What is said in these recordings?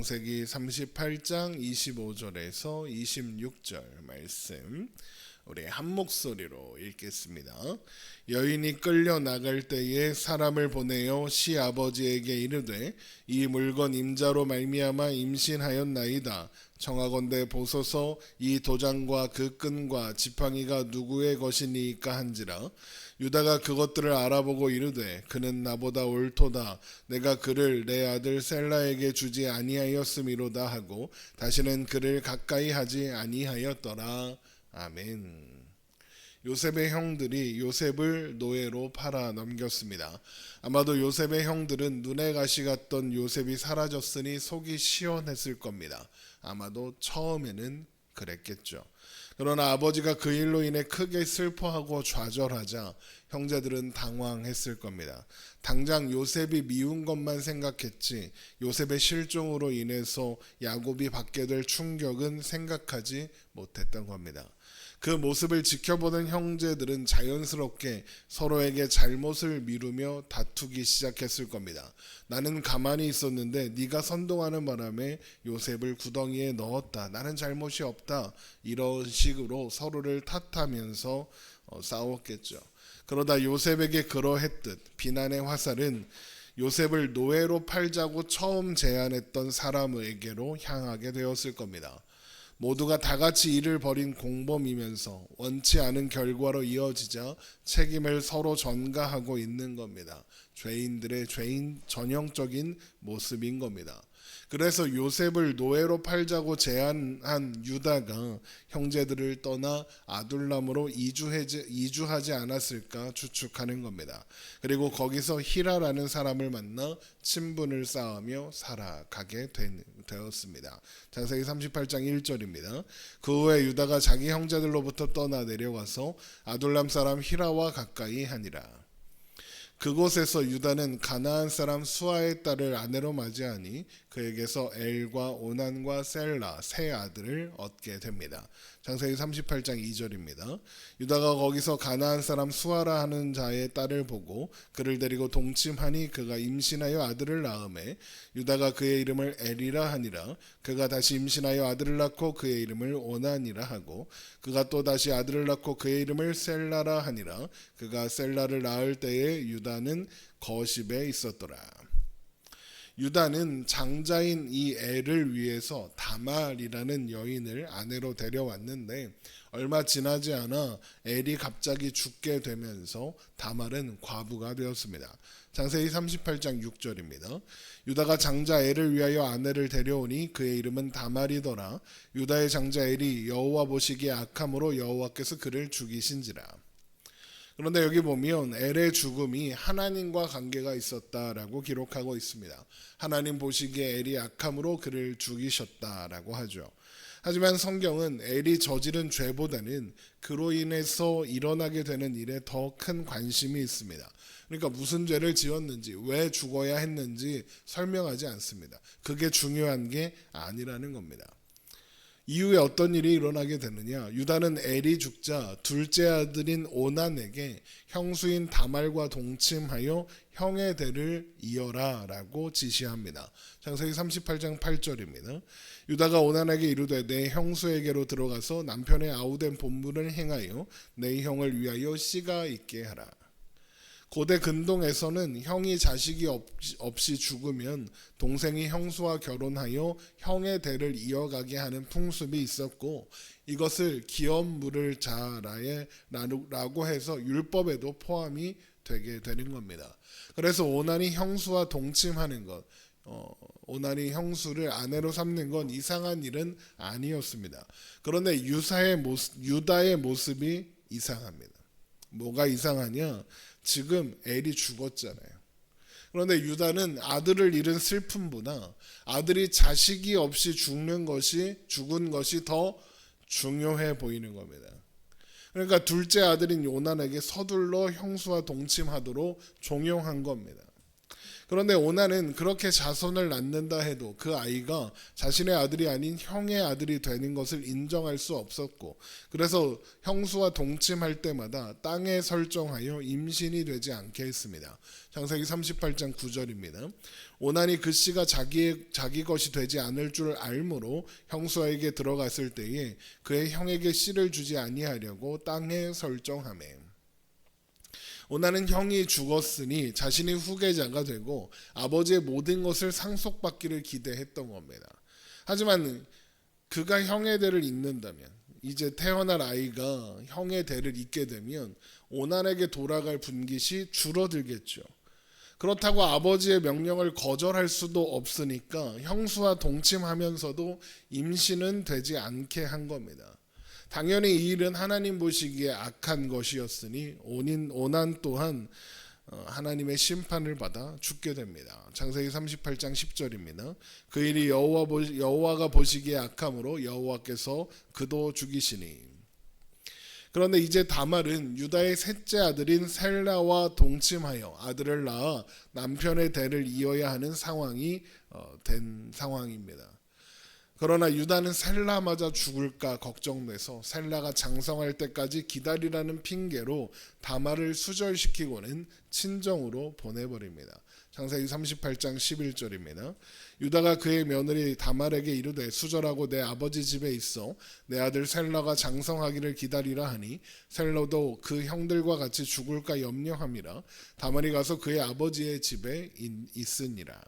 창세기 38장 25절에서 26절 말씀 우리 한 목소리로 읽겠습니다. 여인이 끌려 나갈 때에 사람을 보내어 시 아버지에게 이르되 이 물건 임자로 말미암아 임신하였나이다. 청하건대 보소서 이 도장과 그 끈과 지팡이가 누구의 것이니까 한지라 유다가 그것들을 알아보고 이르되 그는 나보다 옳도다 내가 그를 내 아들 셀라에게 주지 아니하였음이로다 하고 다시는 그를 가까이 하지 아니하였더라 아멘. 요셉의 형들이 요셉을 노예로 팔아 넘겼습니다. 아마도 요셉의 형들은 눈에 가시 같던 요셉이 사라졌으니 속이 시원했을 겁니다. 아마도 처음에는 그랬겠죠. 그러나 아버지가 그 일로 인해 크게 슬퍼하고 좌절하자 형제들은 당황했을 겁니다. 당장 요셉이 미운 것만 생각했지 요셉의 실종으로 인해서 야곱이 받게 될 충격은 생각하지 못했던 겁니다. 그 모습을 지켜보는 형제들은 자연스럽게 서로에게 잘못을 미루며 다투기 시작했을 겁니다. 나는 가만히 있었는데 네가 선동하는 바람에 요셉을 구덩이에 넣었다. 나는 잘못이 없다. 이런 식으로 서로를 탓하면서 어, 싸웠겠죠. 그러다 요셉에게 그러했듯 비난의 화살은 요셉을 노예로 팔자고 처음 제안했던 사람에게로 향하게 되었을 겁니다. 모두가 다 같이 일을 벌인 공범이면서 원치 않은 결과로 이어지자 책임을 서로 전가하고 있는 겁니다. 죄인들의 죄인 전형적인 모습인 겁니다. 그래서 요셉을 노예로 팔자고 제안한 유다가 형제들을 떠나 아둘람으로 이주하지, 않았을까 추측하는 겁니다. 그리고 거기서 히라라는 사람을 만나 친분을 쌓으며 살아가게 된, 되었습니다. 창세기 38장 1절입니다. 그 후에 유다가 자기 형제들로부터 떠나 내려가서 아둘람 사람 히라와 가까이 하니라. 그곳에서 유다는 가나안 사람 수아의 딸을 아내로 맞이하니 그에게서 엘과 오난과 셀라 세 아들을 얻게 됩니다. 창세기 38장 2절입니다. 유다가 거기서 가나안 사람 수아라 하는 자의 딸을 보고 그를 데리고 동침하니 그가 임신하여 아들을 낳음에 유다가 그의 이름을 엘이라 하니라 그가 다시 임신하여 아들을 낳고 그의 이름을 오난이라 하고 그가 또 다시 아들을 낳고 그의 이름을 셀라라 하니라 그가 셀라를 낳을 때에 유다는 거십에 있었더라. 유다는 장자인 이 애를 위해서 다말이라는 여인을 아내로 데려왔는데 얼마 지나지 않아 엘이 갑자기 죽게 되면서 다말은 과부가 되었습니다. 장세기 38장 6절입니다. 유다가 장자 엘을 위하여 아내를 데려오니 그의 이름은 다말이더라. 유다의 장자 엘이 여호와 보시기에 악함으로 여호와께서 그를 죽이신지라. 그런데 여기 보면 엘의 죽음이 하나님과 관계가 있었다라고 기록하고 있습니다. 하나님 보시기에 엘이 악함으로 그를 죽이셨다라고 하죠. 하지만 성경은 엘이 저지른 죄보다는 그로 인해서 일어나게 되는 일에 더 큰 관심이 있습니다. 그러니까 무슨 죄를 지었는지 왜 죽어야 했는지 설명하지 않습니다. 그게 중요한 게 아니라는 겁니다. 이후에 어떤 일이 일어나게 되느냐? 유다는 엘이 죽자 둘째 아들인 오난에게 형수인 다말과 동침하여 형의 대를 이어라라고 지시합니다. 창세기 38장 8절입니다. 유다가 오난에게 이르되 내 형수에게로 들어가서 남편의 아우된 본분을 행하여 내 형을 위하여 씨가 있게 하라. 고대 근동에서는 형이 자식이 없이 죽으면 동생이 형수와 결혼하여 형의 대를 이어가게 하는 풍습이 있었고 이것을 기업 물을 자라라고 해서 율법에도 포함이 되게 되는 겁니다. 그래서 오난이 형수와 동침하는 것, 어, 오난이 형수를 아내로 삼는 건 이상한 일은 아니었습니다. 그런데 유사의 모습, 유다의 모습이 이상합니다. 뭐가 이상하냐? 지금 엘이 죽었잖아요. 그런데 유다는 아들을 잃은 슬픔보다 아들이 자식이 없이 죽는 것이 죽은 것이 더 중요해 보이는 겁니다. 그러니까 둘째 아들인 요난에게 서둘러 형수와 동침하도록 종용한 겁니다. 그런데 오나는 그렇게 자손을 낳는다 해도 그 아이가 자신의 아들이 아닌 형의 아들이 되는 것을 인정할 수 없었고 그래서 형수와 동침할 때마다 땅에 설정하여 임신이 되지 않게 했습니다. 창세기 38장 9절입니다. 오난이 그 씨가 자기의 자기 것이 되지 않을 줄 알므로 형수에게 들어갔을 때에 그의 형에게 씨를 주지 아니하려고 땅에 설정하매 오나는 형이 죽었으니 자신이 후계자가 되고 아버지의 모든 것을 상속받기를 기대했던 겁니다. 하지만 그가 형의 대를 잇는다면 이제 태어날 아이가 형의 대를 잇게 되면 오난에게 돌아갈 분깃이 줄어들겠죠. 그렇다고 아버지의 명령을 거절할 수도 없으니까 형수와 동침하면서도 임신은 되지 않게 한 겁니다. 당연히 이 일은 하나님 보시기에 악한 것이었으니 온인 오난 또한 어, 하나님의 심판을 받아 죽게 됩니다. 창세기 38장 10절입니다. 그 일이 여호와 보, 여호와가 보시기에 악함으로 여호와께서 그도 죽이시니 그런데 이제 다말은 유다의 셋째 아들인 셀라와 동침하여 아들을 낳아 남편의 대를 이어야 하는 상황이 어, 된 상황입니다. 그러나 유다는 셀라마저 죽을까 걱정돼서 셀라가 장성할 때까지 기다리라는 핑계로 다말을 수절시키고는 친정으로 보내버립니다. 창세기 38장 11절입니다. 유다가 그의 며느리 다말에게 이르되 수절하고 내 아버지 집에 있어 내 아들 셀라가 장성하기를 기다리라 하니 셀라도 그 형들과 같이 죽을까 염려함이라 다말이 가서 그의 아버지의 집에 있으니라.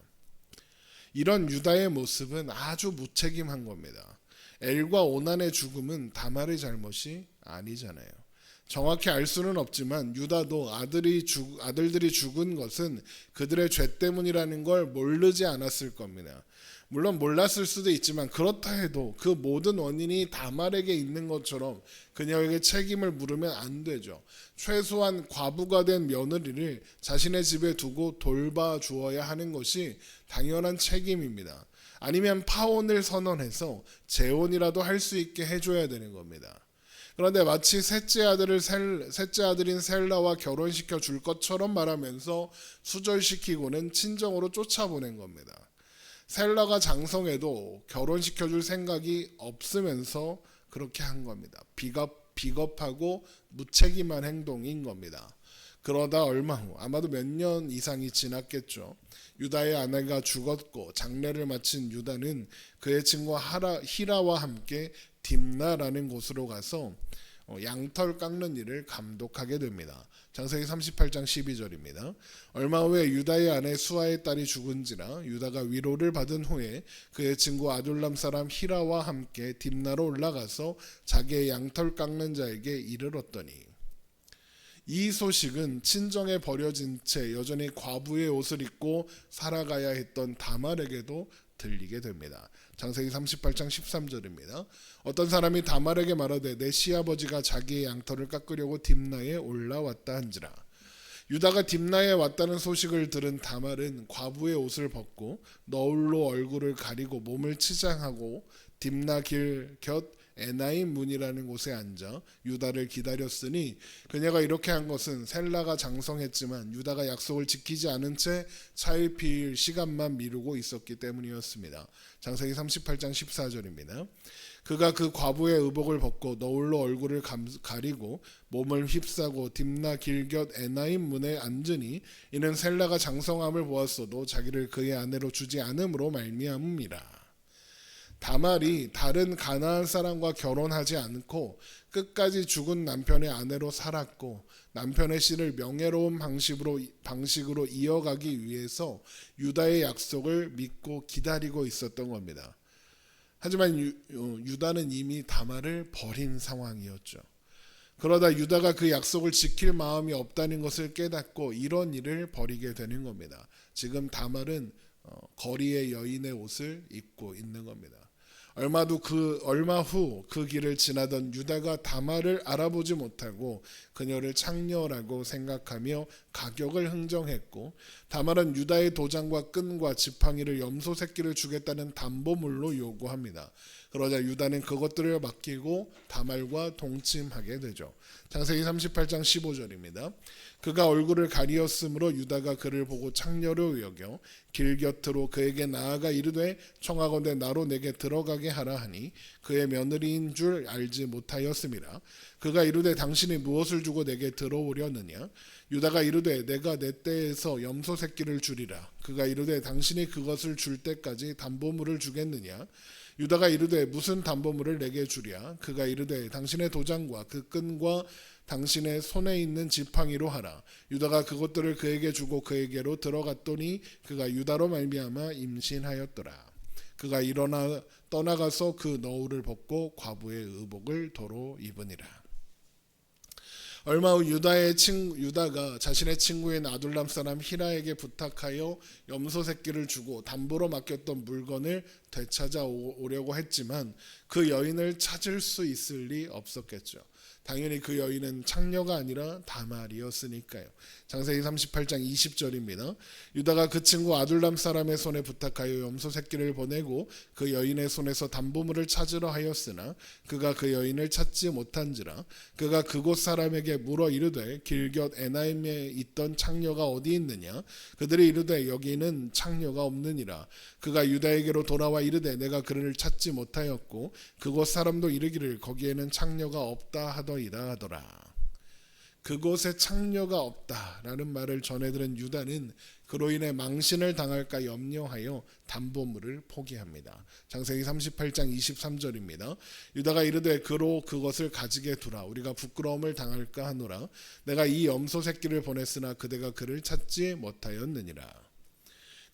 이런 유다의 모습은 아주 무책임한 겁니다. 엘과 오난의 죽음은 다말의 잘못이 아니잖아요. 정확히 알 수는 없지만 유다도 아들이 죽, 아들들이 죽은 것은 그들의 죄 때문이라는 걸 모르지 않았을 겁니다. 물론 몰랐을 수도 있지만 그렇다 해도 그 모든 원인이 다말에게 있는 것처럼 그녀에게 책임을 물으면 안 되죠. 최소한 과부가 된 며느리를 자신의 집에 두고 돌봐 주어야 하는 것이 당연한 책임입니다. 아니면 파혼을 선언해서 재혼이라도 할 수 있게 해줘야 되는 겁니다. 그런데 마치 셋째 아들을 셀, 셋째 아들인 셀라와 결혼시켜 줄 것처럼 말하면서 수절시키고는 친정으로 쫓아보낸 겁니다. 셀라가 장성해도 결혼시켜 줄 생각이 없으면서 그렇게 한 겁니다. 비겁 비겁하고 무책임한 행동인 겁니다. 그러다 얼마 후 아마도 몇 년 이상이 지났겠죠. 유다의 아내가 죽었고 장례를 마친 유다는 그의 친구 하라, 히라와 함께 딥나라는 곳으로 가서 어, 양털 깎는 일을 감독하게 됩니다. 장세기 38장 12절입니다. 얼마 후에 유다의 아내 수아의 딸이 죽은지라 유다가 위로를 받은 후에 그의 친구 아둘람 사람 히라와 함께 딥나로 올라가서 자기의 양털 깎는 자에게 이르렀더니 이 소식은 친정에 버려진 채 여전히 과부의 옷을 입고 살아가야 했던 다말에게도 들리게 됩니다. 장세기 38장 13절입니다. 어떤 사람이 다말에게 말하되 내 시아버지가 자기의 양털을 깎으려고 딥나에 올라왔다 한지라. 유다가 딥나에 왔다는 소식을 들은 다말은 과부의 옷을 벗고 너울로 얼굴을 가리고 몸을 치장하고 딥나 길 곁 에나임 문이라는 곳에 앉아 유다를 기다렸으니 그녀가 이렇게 한 것은 셀라가 장성했지만 유다가 약속을 지키지 않은 채 차일피일 시간만 미루고 있었기 때문이었습니다. 장세기 38장 14절입니다. 그가 그 과부의 의복을 벗고 너울로 얼굴을 가리고 몸을 휩싸고 딥나 길곁 에나임 문에 앉으니 이는 셀라가 장성함을 보았어도 자기를 그의 아내로 주지 않음으로 말미암음이라. 다말이 다른 가나안 사람과 결혼하지 않고 끝까지 죽은 남편의 아내로 살았고 남편의 씨를 명예로운 방식으로 방식으로 이어가기 위해서 유다의 약속을 믿고 기다리고 있었던 겁니다. 하지만 유, 어, 유다는 이미 다말을 버린 상황이었죠. 그러다 유다가 그 약속을 지킬 마음이 없다는 것을 깨닫고 이런 일을 벌이게 되는 겁니다. 지금 다말은 어, 거리의 여인의 옷을 입고 있는 겁니다. 얼마도 그 얼마 후 그 길을 지나던 유다가 다말을 알아보지 못하고 그녀를 창녀라고 생각하며 가격을 흥정했고 다말은 유다의 도장과 끈과 지팡이를 염소 새끼를 주겠다는 담보물로 요구합니다. 그러자 유다는 그것들을 맡기고 다말과 동침하게 되죠. 장세기 38장 15절입니다. 그가 얼굴을 가리었으므로 유다가 그를 보고 창녀로 여겨 길 곁으로 그에게 나아가 이르되 청하건대 나로 내게 들어가게 하라 하니 그의 며느리인 줄 알지 못하였음이라 그가 이르되 당신이 무엇을 주고 내게 들어오려느냐 유다가 이르되 내가 내 때에서 염소 새끼를 주리라 그가 이르되 당신이 그것을 줄 때까지 담보물을 주겠느냐 유다가 이르되 무슨 담보물을 내게 주랴? 그가 이르되 당신의 도장과 그 끈과 당신의 손에 있는 지팡이로 하라. 유다가 그것들을 그에게 주고 그에게로 들어갔더니 그가 유다로 말미암아 임신하였더라. 그가 일어나 떠나가서 그 너울을 벗고 과부의 의복을 도로 입으니라 얼마 후 유다의 친 유다가 자신의 친구인 아둘람 사람 히라에게 부탁하여 염소 새끼를 주고 담보로 맡겼던 물건을 되찾아 오- 오려고 했지만 그 여인을 찾을 수 있을 리 없었겠죠. 당연히 그 여인은 창녀가 아니라 다말이었으니까요. 장세기 38장 20절입니다. 유다가 그 친구 아둘람 사람의 손에 부탁하여 염소 새끼를 보내고 그 여인의 손에서 담보물을 찾으러 하였으나 그가 그 여인을 찾지 못한지라 그가 그곳 사람에게 물어 이르되 길곁 에나임에 있던 창녀가 어디 있느냐 그들이 이르되 여기는 창녀가 없느니라 그가 유다에게로 돌아와 이르되 내가 그를 찾지 못하였고 그곳 사람도 이르기를 거기에는 창녀가 없다 하더 이다 하더라 그곳에 창녀가 없다라는 말을 전해들은 유다는 그로 인해 망신을 당할까 염려하여 담보물을 포기합니다. 장세기 38장 23절입니다. 유다가 이르되 그로 그것을 가지게 두라 우리가 부끄러움을 당할까 하노라 내가 이 염소 새끼를 보냈으나 그대가 그를 찾지 못하였느니라.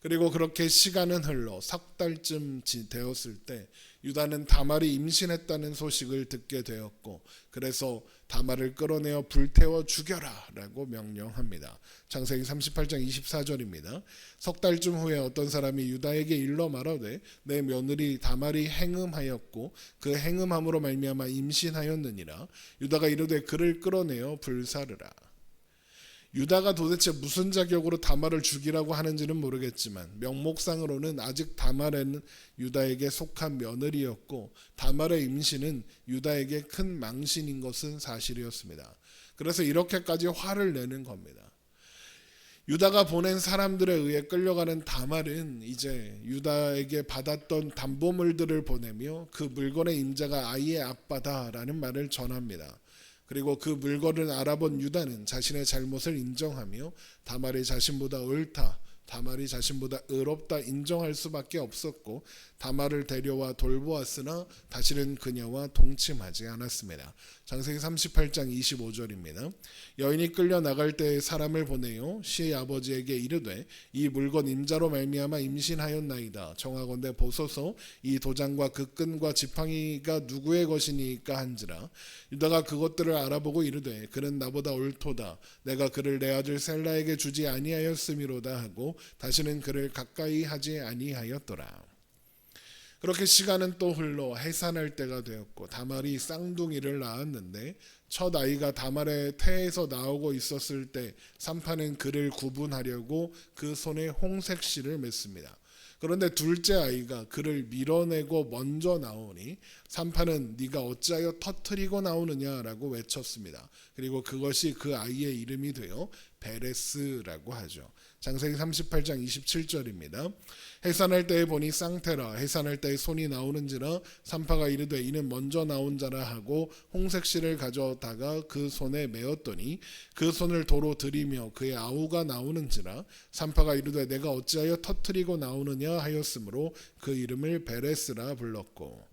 그리고 그렇게 시간은 흘러 석 달쯤 지- 되었을 때 유다는 다말이 임신했다는 소식을 듣게 되었고 그래서 다말을 끌어내어 불태워 죽여라라고 명령합니다. 창세기 38장 24절입니다. 석 달쯤 후에 어떤 사람이 유다에게 일러 말하되 내 며느리 다말이 행음하였고 그 행음함으로 말미암아 임신하였느니라 유다가 이르되 그를 끌어내어 불사르라. 유다가 도대체 무슨 자격으로 다말을 죽이라고 하는지는 모르겠지만 명목상으로는 아직 다말은 유다에게 속한 며느리였고 다말의 임신은 유다에게 큰 망신인 것은 사실이었습니다. 그래서 이렇게까지 화를 내는 겁니다. 유다가 보낸 사람들에 의해 끌려가는 다말은 이제 유다에게 받았던 담보물들을 보내며 그 물건의 임자가 아이의 아빠다라는 말을 전합니다. 그리고 그 물건을 알아본 유다는 자신의 잘못을 인정하며 다말이 자신보다 옳다, 다말이 자신보다 의롭다 인정할 수밖에 없었고 다말을 데려와 돌보았으나 다시는 그녀와 동침하지 않았습니다. 장세기 38장 25절입니다. 여인이 끌려 나갈 때 사람을 보내요 시의 아버지에게 이르되 이 물건 임자로 말미암아 임신하였나이다. 정하건대 보소서 이 도장과 그 끈과 지팡이가 누구의 것이니까 한지라. 유다가 그것들을 알아보고 이르되 그는 나보다 옳도다. 내가 그를 내 아들 셀라에게 주지 아니하였음이로다 하고 다시는 그를 가까이 하지 아니하였더라. 그렇게 시간은 또 흘러 해산할 때가 되었고 다말이 쌍둥이를 낳았는데 첫 아이가 다말의 태에서 나오고 있었을 때 삼파는 그를 구분하려고 그 손에 홍색 실을 맸습니다. 그런데 둘째 아이가 그를 밀어내고 먼저 나오니 삼파는 네가 어찌하여 터트리고 나오느냐라고 외쳤습니다. 그리고 그것이 그 아이의 이름이 되어 베레스라고 하죠. 장세기 38장 27절입니다. 해산할 때에 보니 쌍테라 해산할 때에 손이 나오는지라 삼파가 이르되 이는 먼저 나온 자라 하고 홍색 실을 가져다가 그 손에 메었더니 그 손을 도로 들이며 그의 아우가 나오는지라 삼파가 이르되 내가 어찌하여 터트리고 나오느냐 하였으므로 그 이름을 베레스라 불렀고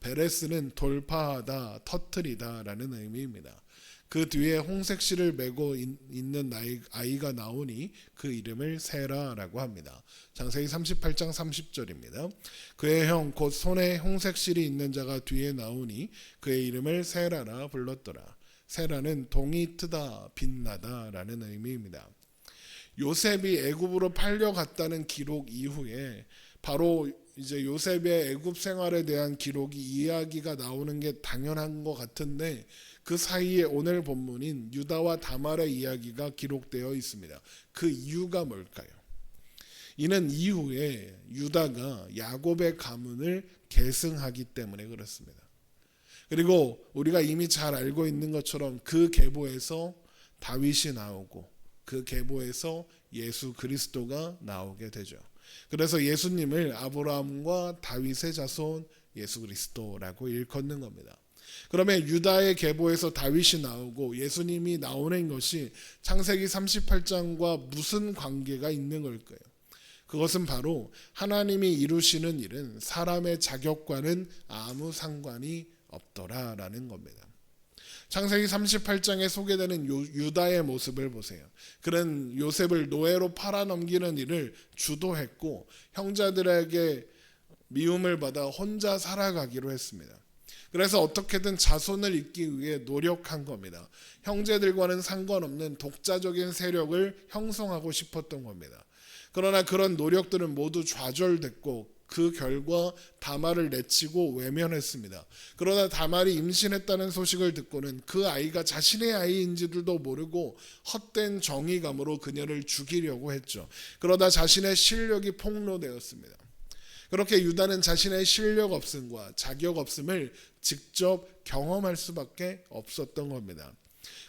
베레스는 돌파하다 터트리다라는 의미입니다. 그 뒤에 홍색 실을 메고 있- 있는 아이, 아이가 나오니 그 이름을 세라라고 합니다. 장세기 38장 30절입니다. 그의 형 곧 손에 홍색 실이 있는 자가 뒤에 나오니 그의 이름을 세라라 불렀더라. 세라는 동이 트다 빛나다라는 의미입니다. 요셉이 애굽으로 팔려갔다는 기록 이후에 바로 이제 요셉의 애굽 생활에 대한 기록이 이야기가 나오는 게 당연한 것 같은데 그 사이에 오늘 본문인 유다와 다말의 이야기가 기록되어 있습니다. 그 이유가 뭘까요? 이는 이후에 유다가 야곱의 가문을 계승하기 때문에 그렇습니다. 그리고 우리가 이미 잘 알고 있는 것처럼 그 계보에서 다윗이 나오고 그 계보에서 예수 그리스도가 나오게 되죠. 그래서 예수님을 아브라함과 다윗의 자손 예수 그리스도라고 일컫는 겁니다. 그러면 유다의 계보에서 다윗이 나오고 예수님이 나오는 것이 창세기 38장과 무슨 관계가 있는 걸까요? 그것은 바로 하나님이 이루시는 일은 사람의 자격과는 아무 상관이 없더라라는 겁니다. 창세기 38장에 소개되는 요- 유다의 모습을 보세요. 그는 요셉을 노예로 팔아넘기는 일을 주도했고 형제들에게 미움을 받아 혼자 살아가기로 했습니다. 그래서 어떻게든 자손을 잇기 위해 노력한 겁니다. 형제들과는 상관없는 독자적인 세력을 형성하고 싶었던 겁니다. 그러나 그런 노력들은 모두 좌절됐고 그 결과 다말을 내치고 외면했습니다. 그러나 다말이 임신했다는 소식을 듣고는 그 아이가 자신의 아이인지들도 모르고 헛된 정의감으로 그녀를 죽이려고 했죠. 그러다 자신의 실력이 폭로되었습니다. 그렇게 유다는 자신의 실력 없음과 자격 없음을 직접 경험할 수밖에 없었던 겁니다.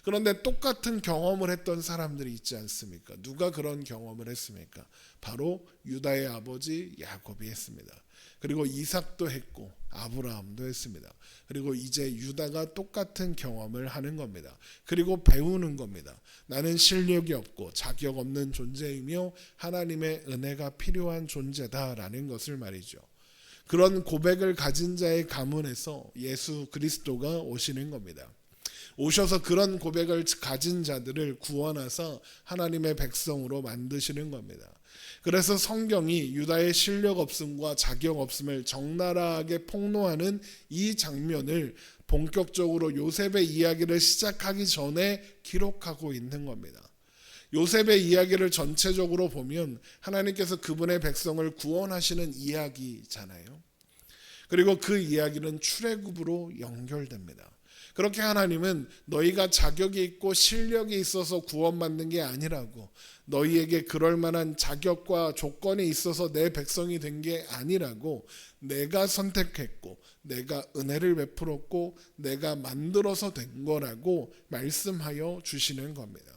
그런데 똑같은 경험을 했던 사람들이 있지 않습니까? 누가 그런 경험을 했습니까? 바로 유다의 아버지 야곱이 했습니다. 그리고 이삭도 했고 아브라함도 했습니다. 그리고 이제 유다가 똑같은 경험을 하는 겁니다. 그리고 배우는 겁니다. 나는 실력이 없고 자격 없는 존재이며 하나님의 은혜가 필요한 존재다라는 것을 말이죠. 그런 고백을 가진 자의 가문에서 예수 그리스도가 오시는 겁니다. 오셔서 그런 고백을 가진 자들을 구원하사 하나님의 백성으로 만드시는 겁니다. 그래서 성경이 유다의 실력 없음과 자격 없음을 적나라하게 폭로하는 이 장면을 본격적으로 요셉의 이야기를 시작하기 전에 기록하고 있는 겁니다. 요셉의 이야기를 전체적으로 보면 하나님께서 그분의 백성을 구원하시는 이야기잖아요. 그리고 그 이야기는 출애굽으로 연결됩니다. 그렇게 하나님은 너희가 자격이 있고 실력이 있어서 구원받는 게 아니라고 너희에게 그럴 만한 자격과 조건이 있어서 내 백성이 된 게 아니라고 내가 선택했고 내가 은혜를 베풀었고 내가 만들어서 된 거라고 말씀하여 주시는 겁니다.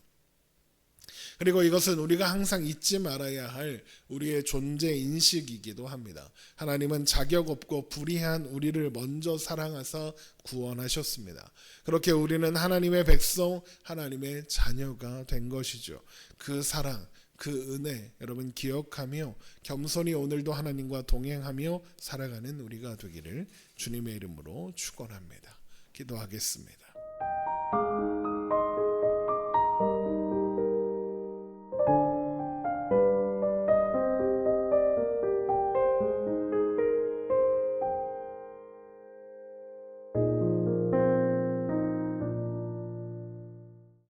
그리고 이것은 우리가 항상 잊지 말아야 할 우리의 존재 인식이기도 합니다. 하나님은 자격 없고 불의한 우리를 먼저 사랑하사 구원하셨습니다. 그렇게 우리는 하나님의 백성, 하나님의 자녀가 된 것이죠. 그 사랑, 그 은혜 여러분 기억하며 겸손히 오늘도 하나님과 동행하며 살아가는 우리가 되기를 주님의 이름으로 축원합니다. 기도하겠습니다.